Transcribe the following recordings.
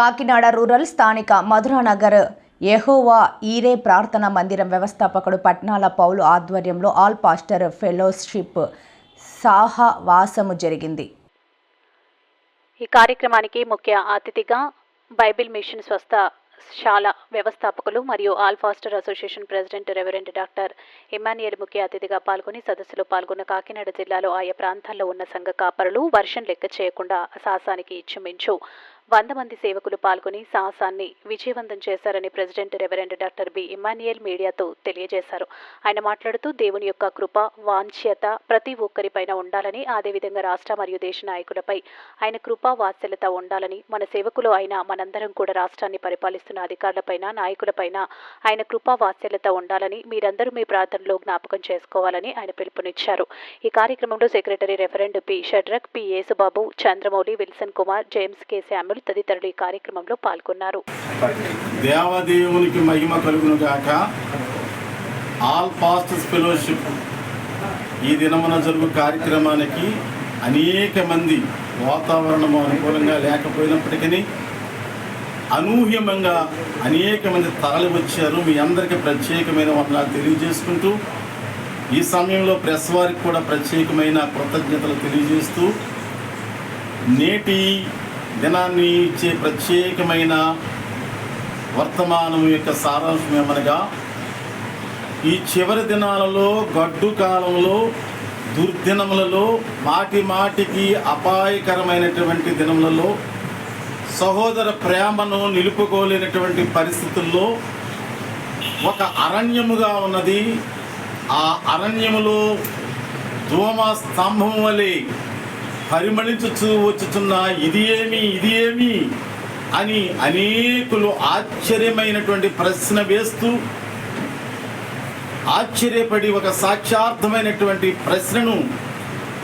Kakinada rural స్థానిక మధురానగర్ యెహోవా ఈరే ప్రార్థనా మందిరం వ్యవస్థాపకుడు పట్నాల పౌలు ఆధ్వర్యంలో ఆల్ పాస్టర్ ఫెలోషిప్ సాహవాసము జరిగింది. ఈ కార్యక్రమానికి ముఖ్య అతిథిగా బైబిల్ మిషన్ స్వస్థ శాల వ్యవస్థాపకులు మరియు all pastor association president reverend doctor Emmanuel ముఖ్య అతిథిగా పాల్గొని సదస్సులో పాల్గొన్న కాకినాడ జిల్లాలో ఆయా ప్రాంతాల్లో ఉన్న సంఘ కాపరులు వర్షం లెక్క చేయకుండా సాహసానికి ఇచ్చుమించు వంద మంది సేవకులు పాల్గొని సాహసాన్ని విజయవంతం చేశారని president reverend doctor B Emmanuel మీడియాతో తెలియజేశారు. ఆయన మాట్లాడుతూ దేవుని యొక్క కృప వాంఛ్యత ప్రతి ఒక్కరిపైన ఉండాలని అదేవిధంగా రాష్ట్ర మరియు దేశ నాయకులపై ఆయన కృపా వాత్సల్యత ఉండాలని మన సేవకులు అయిన మనందరం కూడా రాష్ట్రాన్ని పరిపాలిస్తున్న అధికారులపైన నాయకులపైన ఆయన కృపా వాత్సల్యత ఉండాలని మీరందరూ మీ ప్రార్థనలో జ్ఞాపకం చేసుకోవాలని ఆయన పిలుపునిచ్చారు. ఈ కార్యక్రమంలో secretary reverend P Shadrach P. Yesubabu Chandramouli Wilson Kumar James K. Samuel తదితరులు ఈ కార్యక్రమంలో పాల్గొన్నారు. దేవదేవునికి మహిమ కలుగును గాక ఆల్ పాస్టర్స్ ఫెలోషిప్ ఈ దినమున జరుగు కార్యక్రమానికి అనేక మంది వాతావరణం అనుకూలంగా లేకపోయినప్పటికీ అనూహ్యంగా అనేక మంది తరలి వచ్చారు. మీ అందరికీ ప్రత్యేకమైన వందనాలు తెలియజేసుకుంటూ ఈ సమయంలో ప్రెస్ వారికి కూడా ప్రత్యేకమైన కృతజ్ఞతలు తెలియజేస్తూ నేటి దినాన్ని ఇచ్చే ప్రత్యేకమైన వర్తమానం యొక్క సారాంశం ఏమనగా ఈ చివరి దినాలలో గడ్డు కాలంలో దుర్దినములలో మాటి మాటికి అపాయకరమైనటువంటి దినములలో సహోదర ప్రేమను నిలుపుకోలేనటువంటి పరిస్థితుల్లో ఒక అరణ్యముగా ఉన్నది. ఆ అరణ్యములో ధూమ స్తంభం వలె పరిమళించుచు వచ్చుచున్న ఇది ఏమి ఇది ఏమి అని అనేకులు ఆశ్చర్యమైనటువంటి ప్రశ్న వేస్తూ ఆశ్చర్యపడి ఒక సాక్షార్థమైనటువంటి ప్రశ్నను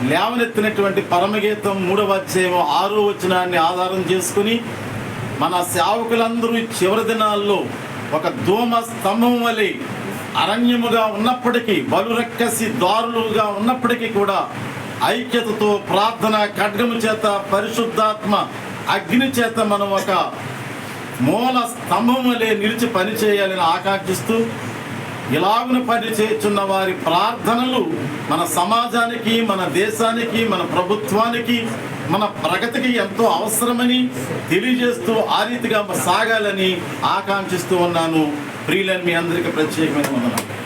లేవనెత్తినటువంటి పరమగీతం మూడవ అధ్యాయం ఆరో వచనాన్ని ఆధారం చేసుకుని మన సేవకులందరూ చివరి దినాల్లో ఒక ధూమ స్తంభం వలె అరణ్యముగా ఉన్నప్పటికీ బలురక్కసి దారులుగా ఉన్నప్పటికీ కూడా ఐక్యతతో ప్రార్థన ఖడ్గము చేత పరిశుద్ధాత్మ అగ్ని చేత మనం ఒక మూల స్తంభం వలె నిలిచి పనిచేయాలని ఆకాంక్షిస్తూ ఇలాగున పనిచేస్తున్న వారి ప్రార్థనలు మన సమాజానికి మన దేశానికి మన ప్రభుత్వానికి మన ప్రగతికి ఎంతో అవసరమని తెలియజేస్తూ ఆ రీతిగా సాగాలని ఆకాంక్షిస్తూ ఉన్నాను. ప్రియులని మీ అందరికీ ప్రత్యేకమైన వందనాలు.